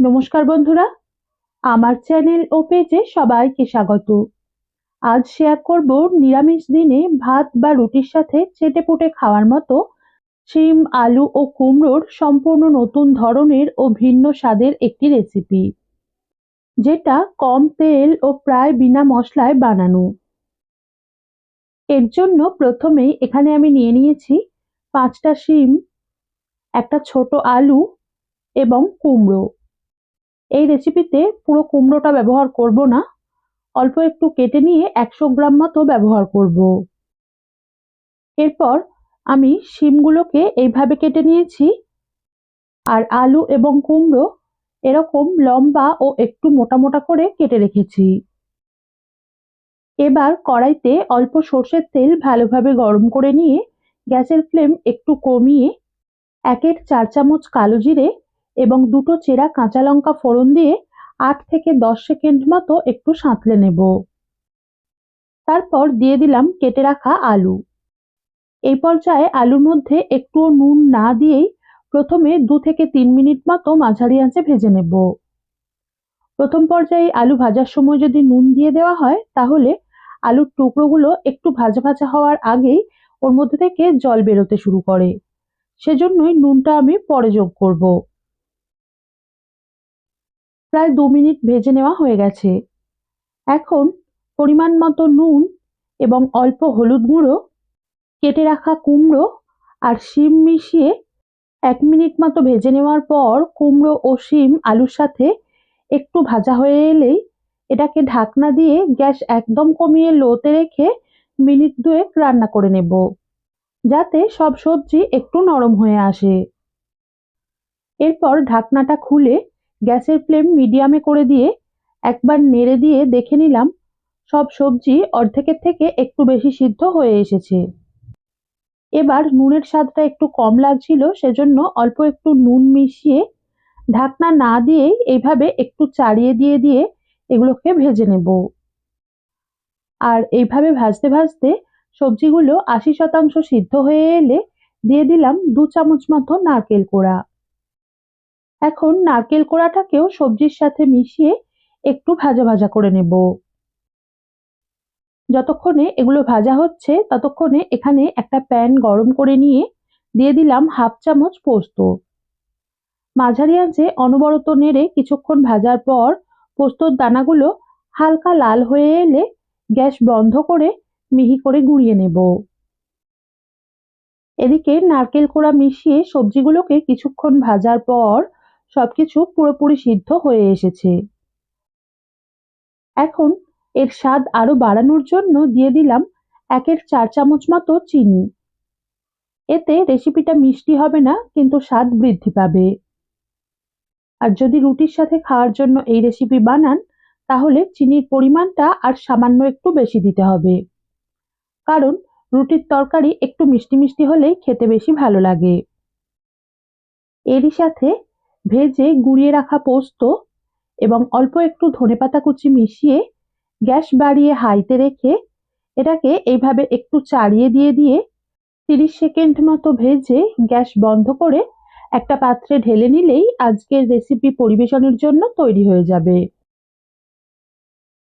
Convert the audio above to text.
নমস্কার বন্ধুরা। আমার চ্যানেল ও পেজে সবাইকে স্বাগত। আজ শেয়ার করব নিরামিষ দিনে ভাত বা রুটির সাথে চেটেপুটে খাওয়ার মতো শিম, আলু ও কুমড়োর সম্পূর্ণ নতুন ধরনের ও ভিন্ন স্বাদের একটি রেসিপি যেটা কম তেল ও প্রায় বিনা মশলায় বানানো। এর জন্য প্রথমেই এখানে আমি নিয়ে নিয়েছি পাঁচটা শিম, একটা ছোট আলু এবং কুমড়ো। এই রেসিপিতে পুরো কুমড়োটা ব্যবহার করব না। অল্প একটু কেটে নিয়ে একশো গ্রাম মতো ব্যবহার করব। এরপর আমি শিমগুলোকে এইভাবে কেটে নিয়েছি। আর আলু এবং কুমড়ো এরকম লম্বা ও একটু মোটা মোটা করে কেটে রেখেছি। এবার কড়াইতে অল্প সর্ষের তেল ভালোভাবে গরম করে নিয়ে গ্যাসের ফ্লেম একটু কমিয়ে একের চার চামচ কালো জিরে এবং দুটো চেরা কাঁচা লঙ্কা ফোড়ন দিয়ে আট থেকে দশ সেকেন্ড মতো একটু সাঁতলে নেব। তারপর দিয়ে দিলাম কেটে রাখা আলু। এই পর্যায়ে আলুর মধ্যে একটুও নুন না দিয়েই প্রথমে দু থেকে তিন মিনিট মতো মাঝারি আঁচে ভেজে নেব। প্রথম পর্যায়ে আলু ভাজার সময় যদি নুন দিয়ে দেওয়া হয়, তাহলে আলুর টুকরোগুলো একটু ভাজা ভাজা হওয়ার আগেই ওর মধ্যে থেকে জল বেরোতে শুরু করে। সেজন্যই নুনটা আমি পরে যোগ করব। প্রায় দু মিনিট ভেজে নেওয়া হয়ে গেছে। এখন পরিমাণ মতো নুন এবং অল্প হলুদ গুঁড়ো, কেটে রাখা কুমড়ো আর শিম মিশিয়ে এক মিনিট মতো ভেজে নেওয়ার পর কুমড়ো ও শিম আলুর সাথে একটু ভাজা হয়ে এলেই এটাকে ঢাকনা দিয়ে গ্যাস একদম কমিয়ে লোতে রেখে মিনিট দুয়েক রান্না করে নেব, যাতে সব সবজি একটু নরম হয়ে আসে। এরপর ঢাকনাটা খুলে গ্যাসের ফ্লেম মিডিয়ামে করে দিয়ে একবার নেড়ে দিয়ে দেখে নিলাম সব সবজি অর্ধেকের থেকে একটু বেশি সিদ্ধ হয়ে এসেছে। এবার নুনের স্বাদটা একটু কম লাগছিল, সেজন্য অল্প একটু নুন মিশিয়ে ঢাকনা না দিয়েই এইভাবে একটু চাড়িয়ে দিয়ে দিয়ে এগুলোকে ভেজে নেব। আর এইভাবে ভাজতে ভাজতে সবজিগুলো আশি শতাংশ সিদ্ধ হয়ে এলে দিয়ে দিলাম দু চামচ মতো নারকেল কোড়া। এখন নারকেল কোড়াটাকেও সবজির সাথে মিশিয়ে একটু ভাজা ভাজা করে নেব। যতক্ষণে এগুলো ভাজা হচ্ছে, ততক্ষণে এখানে একটা প্যান গরম করে নিয়ে দিয়ে দিলাম হাফ চামচ পোস্ত। মাঝারি আঁচে অনবরত নেড়ে কিছুক্ষণ ভাজার পর পোস্তর দানাগুলো হালকা লাল হয়ে এলে গ্যাস বন্ধ করে মিহি করে গুঁড়িয়ে নেব। এদিকে নারকেল কোড়া মিশিয়ে সবজিগুলোকে কিছুক্ষণ ভাজার পর সবকিছু পুরোপুরি সিদ্ধ হয়ে এসেছে। এখন এর স্বাদ আরও বাড়ানোর জন্য দিয়ে দিলাম একের চার চামচ মতো চিনি। এতে রেসিপিটা মিষ্টি হবে না, কিন্তু স্বাদ বৃদ্ধি পাবে। আর যদি রুটির সাথে খাওয়ার জন্য এই রেসিপি বানান, তাহলে চিনির পরিমাণটা আর সামান্য একটু বেশি দিতে হবে। কারণ রুটির তরকারি একটু মিষ্টি মিষ্টি হলেই খেতে বেশি ভালো লাগে। এরই সাথে ভেজে গুঁড়িয়ে রাখা পোস্ত এবং অল্প একটু ধনেপাতা কুচি মিশিয়ে গ্যাস বাড়িয়ে হাইতে রেখে এটাকে এইভাবে একটু চাড়িয়ে দিয়ে দিয়ে তিরিশ সেকেন্ড মতো ভেজে গ্যাস বন্ধ করে একটা পাত্রে ঢেলে নিলেই আজকের রেসিপি পরিবেশনের জন্য তৈরি হয়ে যাবে।